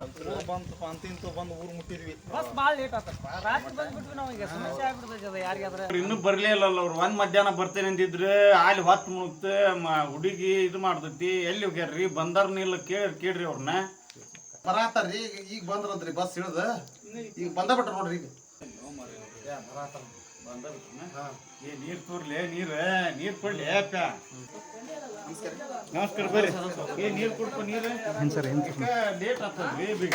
ಬಂತಪ್ಪ ಅಂತಿಂತು ಬಂದು ಊರು ಮುಟ್ಟಿದ್ವಿ ಬಸ್ ಭಾಳ ಲೇಟ್ ಆತಪ್ಪ. ರಾತ್ರಿ ಬಂದ್ಬಿಟ್ವಿ ನಾವು ಈಗ ಸಮಸ್ಯೆ ಆಗ್ಬಿಡ್ತೈತೆ ಅದು ಯಾರಿಗಾದ್ರೆ. ಅವ್ರು ಇನ್ನೂ ಬರ್ಲೇ ಇಲ್ಲಲ್ಲ ಅವ್ರು. ಒಂದ್ ಮಧ್ಯಾಹ್ನ ಬರ್ತೇನೆ ಅಂದಿದ್ರೆ ಅಲ್ಲಿ ಹೊತ್ತು ಮುಗ್ತ ಹುಡುಗಿ ಇದು ಮಾಡ್ತೈತಿ. ಎಲ್ಲಿ ಹೋಗ್ಯಾರ್ರಿ? ಬಂದಾರ್ನ ಇಲ್ಲ ಕೇಳ್ರಿ ಕೇಳ್ರಿ ಅವ್ರನ್ನ ಬರಾತಾರ್ರಿ ಈಗ ಈಗ ಬಂದ್ರಂತ್ರಿ ಬಸ್ ಇಳ್ದ ಈಗ ಬಂದ ಬಿಟ್ರ ನೋಡ್ರಿ ಈಗ. ಏ ನೀರ್ ತೋರ್ಲೆ ನೀರ್ ನೀರ್ ಕೊಡ್ಲಿ ಅಪ್ಪ ನಮಸ್ಕಾರ. ಬರ್ರಿ. ಏ ನೀರ್ ಕೊಡ್ಪ ನೀರ್. ಲೇಟ್ ಆಗ್ತದ್ರಿ ಬೀಗ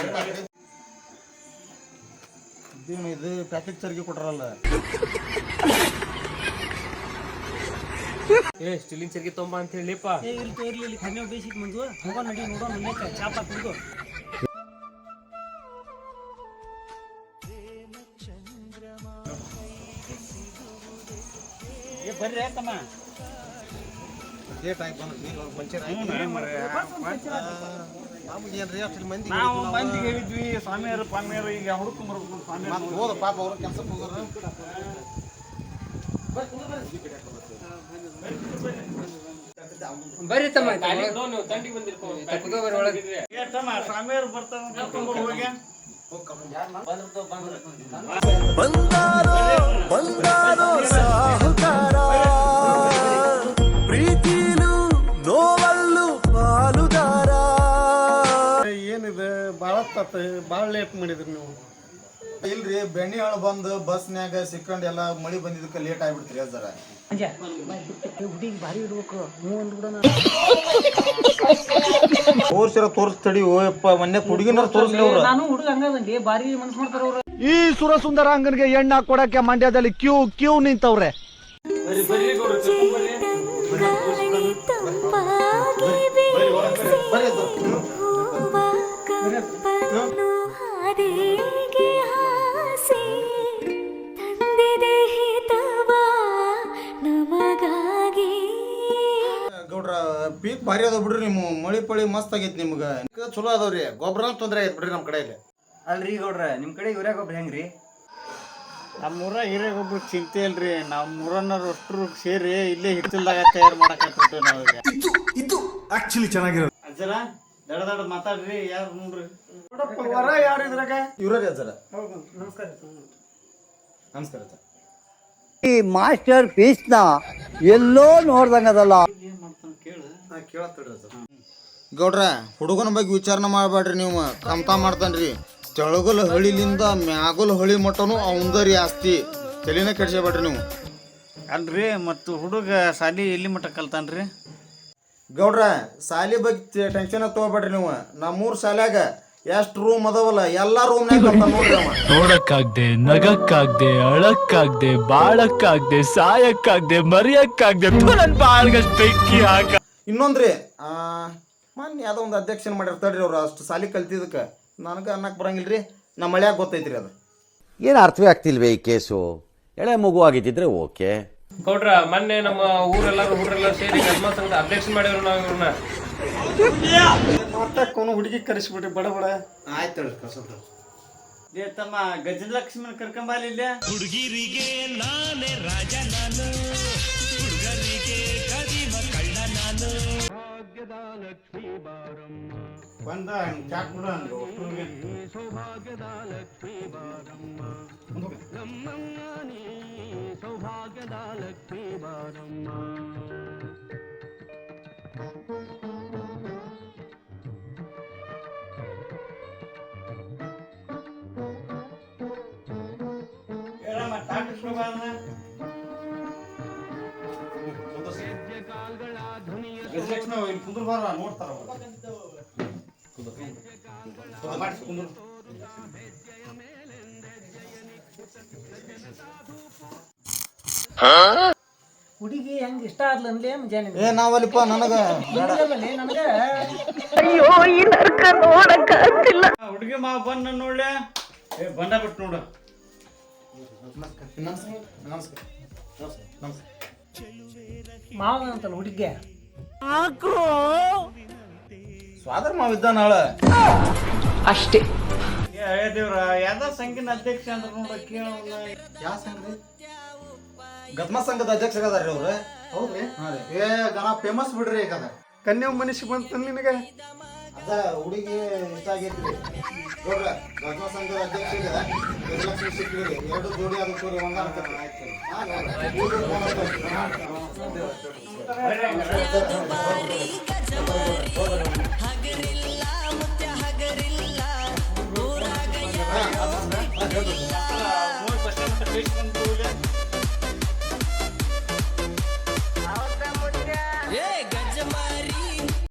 ಇದು ಪ್ಯಾಕೆಟ್ ಚರ್ಗಿ ಕೊಟ್ರಲ್ಲ? ಏ ಸ್ಟೀಲಿನ ಚರ್ಗಿ ತೊಂಬ ಅಂತ ಹೇಳಿಪ್ಪ ಏ ಇಲ್ಲಿ ತೋರ್ಲಿ ಇಲ್ಲಿ ಕಣ್ಣು ಬೇಸಿಕ್ ಮುಂದು ಹೋಗೋ ನಡಿ ನೋಡೋ ಮುಂದೆ ಚಾಪ ಕುಡ್ದು ಬರ್ರಿ ಆಯ್ತಮ್ಮ. ನಾವು ಮಂದಿಗೆ ಹೇಳಿದ್ವಿ ಸ್ವಾಮಿಯರು ಪಾಮಿಯರು ಈಗ ಹುಡುಕೊಂಡ್ ಬರ್ಬೇಕು ಸ್ವಾಮಿ ಮತ್ತೆ ಹೋದ ಪಾಪ ಅವ್ರ ಕೆಲ್ಸಕ್ಕೆ ಹೋಗೋರು. ಬರ್ರಿ ತಮ್ಮ. ಬಂದಿರ್ಕೋ. ತಮ್ಮ ಸ್ವಾಮಿಯರು ಬರ್ತಾರ ಬಂದಾರೋ. ಭಾಳ ತತ್ತ ಭಾಳ ಲೇಟ್ ಮಾಡಿದ್ರಿ ನೀವು. ಇಲ್ರಿ ಬೆಣ್ಣೆ ಹಾಳು ಬಂದು ಬಸ್ನ್ಯಾಗ ಸಿಕ್ಕಂಡು ಎಲ್ಲ ಮಳಿ ಬಂದಿದ್ದಕ್ಕೆ ಲೇಟ್ ಆಗ್ಬಿಡ್ತ್ರಿ ಜರ. ಹುಡುಗಿ ಭಾರಿ ಇಡ್ಬೇಕು ತೋರ್ಸಿರ ತೋರ್ಸ್ ತಡಿ ಓಯಪ್ಪ ಮೊನ್ನೆ ಹುಡುಗಿನ ತೋರ್ಸ್ಲಿ ಅವ್ರು. ನಾನು ಹುಡುಗ ಹಂಗದಂಗೆ ಭಾರಿ ಮನ್ಸು ಮಾಡ್ತಾರ ಅವ್ರು. ಈ ಸುರಸುಂದರಾಂಗನಿಗೆ ಎಣ್ಣ ಕೊಡಕ್ಕೆ ಮಂಡ್ಯದಲ್ಲಿ ಕ್ಯೂ ಕ್ಯೂ ನಿಂತವ್ರೆ. ಬರಿ ಬರ್ರಿ ಗೌಡ್ರ ಪೀಕ್ ಭಾರಿ ಅದಾವ ಬಿಡ್ರಿ ನಿಮ್ಮ ಮಳಿ ಪಳಿ ಮಸ್ತ್ ಆಗೈತಿ ನಿಮ್ಗ. ಚಲೋ ಅದಾವ್ರಿ ಗೊಬ್ಬರ ತೊಂದ್ರೆ ಆಯ್ತು ಬಿಡ್ರಿ ನಮ್ಮ ಕಡೆಯಲ್ಲಿ. ಅಲ್ರಿ ಗೌಡ್ರ ನಿಮ್ ಕಡೆ ಯೂರಿಯಾ ಗೊಬ್ಬರ ಹೆಂಗ್ರಿ? ನಮ್ಮೂರ ಹಿರಿಯಗೊಬ್ರು ಚಿಂತೆ ಇಲ್ರಿ. ನಾವು ಮೂರನ್ನರು ಅಷ್ಟ್ರು ಸೇರಿ ಇಲ್ಲೇ ಹಿತ್ತಲ್ದಾಗ ತಯಾರು ಮಾಡಕತ್ತಿಟ್ಟು ನಾವೀಗ ಇದು ಇದು ಆಕ್ಚುಲಿ ಚೆನ್ನಾಗಿರೋದು. ಅಜ್ಜರ ದಡ ದಡ ಮಾತಾಡ್ರಿ ಯಾರು ನೋಡ್ರಿ ವರ ಯಾರು ಇದ್ರಾಗ? ಇವ್ರಿ ಅಜ್ಜರ ನಮಸ್ಕಾರ ನಮಸ್ಕಾರ ಈ ಮಾಸ್ಟರ್ ಪೀಸ್ನ ಎಲ್ಲೋ ನೋಡ್ದಂಗದಲ್ಲ. ಗೌಡ್ರ ಹುಡುಗನ ಬಗ್ಗೆ ವಿಚಾರಣೆ ಮಾಡಬೇಡ್ರಿ ನೀವು. ಕಮ್ತಾ ಮಾಡ್ತಾನ್ರಿ. ತೆಳಗಲ್ ಹಳಿಲಿಂದ ಮ್ಯಾಗಲ್ ಹಳಿ ಮಟ್ಟನು ಅವಂದರಿ ಆಸ್ತಿ. ತಲೆನ ಕೆಡ್ಸಬೇಡ್ರಿ ನೀವು. ಅಲ್ರಿ ಮತ್ತು ಹುಡುಗ ಸಾಲಿ ಎಲ್ಲಿ ಮಟ್ಟ ಕಲ್ತಾನ್ರಿ ಗೌಡ್ರ ಸಾಲಿ ಬಗ್ಗೆ ಟೆನ್ಷನ್ ತಗೋಬೇಡ್ರಿ ನೀವು. ನಮ್ಮೂರ್ ಶಾಲ್ಯಾಗ ಎಷ್ಟು ರೂಮ್ ಅದಾವಲ್ಲ ಎಲ್ಲಾ ರೂಮ್ನಾಗ ಕಲ್ತಾನ ನೋಡ್ರಿ ಅವ. ನೋಡಕ್ಕಾಗ್ದೆ ನಗಕ್ಕಾಗ್ದೆ ಅಳಕ್ಕಾಗ್ದೆ ಬಾಳಕ್ಕಾಗ್ದೆ ಸಾಯಕ್ಕಾಗ್ದೆ ಮರಿಯಕ್ಕಾಗ್ದೆ ಬಾಳ್ಗಷ್ಟು ಬೆಕ್ಕಿ ಬಾಳ್ಗಷ್ಟ್ ಬೆಂಕಿ ಹಾಕ ಇನ್ನೊಂದ್ರಿ ಆ ಮೊನ್ನೆ ಯಾವುದೋ ಒಂದು ಅಧ್ಯಕ್ಷನ ಮಾಡಿರ್ತಾರ್ರಿ ಅವ್ರು ಅಷ್ಟು ಸಾಲಿ ಕಲ್ತಿದ್ದಕ್ಕೆ. ನನಗೆ ಅನ್ನಕ್ಕೆ ರೀ ನಮ್ಮ ಮಳ್ಯಾಗ ಗೊತ್ತೈತ್ರಿ ಅದು. ಏನು ಅರ್ಥವೇ ಆಗ್ತಿಲ್ವೇ ಈ ಕೇಸು? ಎಳೆ ಮಗು ಆಗಿದ್ದಿದ್ರೆ ಓಕೆ. ಗೌಡ್ರ ಮೊನ್ನೆ ನಮ್ಮ ಊರೆಲ್ಲರೂ ಊರೆಲ್ಲ ಸೇರಿ ಧರ್ಮ ಸಂಘ ಅಧ್ಯಕ್ಷ ಮಾಡಿದ್ರು ನಾವು ಇವ್ರನ್ನ. ಮಾತಾಡ್ಕೊಂಡು ಹುಡುಗಿ ಕರೆಸ್ಬಿಟ್ರಿ ಬಡ ಬಡ. ಆಯ್ತು ಏ ತಮ್ಮ ಗಜಲಕ್ಷ್ಮಿನ ಕರ್ಕೊಂಬಾಲಿ ಇಲ್ಲೇ? ಹುಡುಗಿರಿಗೆ ನಾನೇ ರಾಜ ನಾನು. ಹುಡುಗರಿಗೆ ಕದಿಮ ಕಳ್ಳ ನಾನು ಬಂದ ಚಾಕ್ ಬಿಡ ಗಜಲಕ್ಷ್ಮಿ ಇಲ್ಲಿ ಕುಂದ್ರ ಬಾರ ನೋಡ್ತಾರ ಹುಡುಗಿ ಹೆಂಗ್ ಇಷ್ಟ ಆಗ್ಲೇ ನಾವಲ್ಲಿಪ್ಪ ನನಗ ನಾವಲ್ಲಿಪ್ಪ ನನಗೆ ನನಗೆ ಹುಡುಗಿ ಮಾ ಬಂದ ನೋಡ್ಲೆ. ಏ ಬಂದ ಬಿಟ್ಟು ನೋಡು. ನಮಸ್ಕಾರ ನಮಸ್ಕಾರ ನಮಸ್ಕಾರ. ಮಾವ ಅಂತಲ್ಲ ಹುಡುಗಿಗೆ ಸ್ವಾದರ್ ಮಾವಿದ್ದ ನಾಳ ಏ ಹಳೆ ದೇವ್ರ ಯಾವ್ದೋ ಸಂಘಿನ ಅಧ್ಯಕ್ಷ ಅಂದ್ರೆ ನೋಡ ಕೇಳ ಯಾವ ಸಂಘ ಗದ್ಮ ಸಂಘದ ಅಧ್ಯಕ್ಷ ಅದಾರ್ರಿ ಅವ್ರ. ಹೌದ್ರಿ? ಹಾ ರೀ. ಏ ಗಣ ಫೇಮಸ್ ಬಿಡ್ರಿ ಈಗ ಅದ ಕನ್ಯಾ ಮನುಷ್ಯ ಬಂತ ನಿನಗೆ? ಅದ ಹುಡುಗಿ ಇಷ್ಟ ಆಗೈತ್ರಿ ನೋಡ್ರ ಗಂಗಾ ಸಂಘದ ಅಧ್ಯಕ್ಷರಿಗೆ ಗಜಲಕ್ಷ್ಮಿ ಸಿಕ್ಕಿರಿ ಎರಡು ಜೋಡಿ ಅದು ಕೂಡಿ ಒಂದ ಗಜಮಾರಿ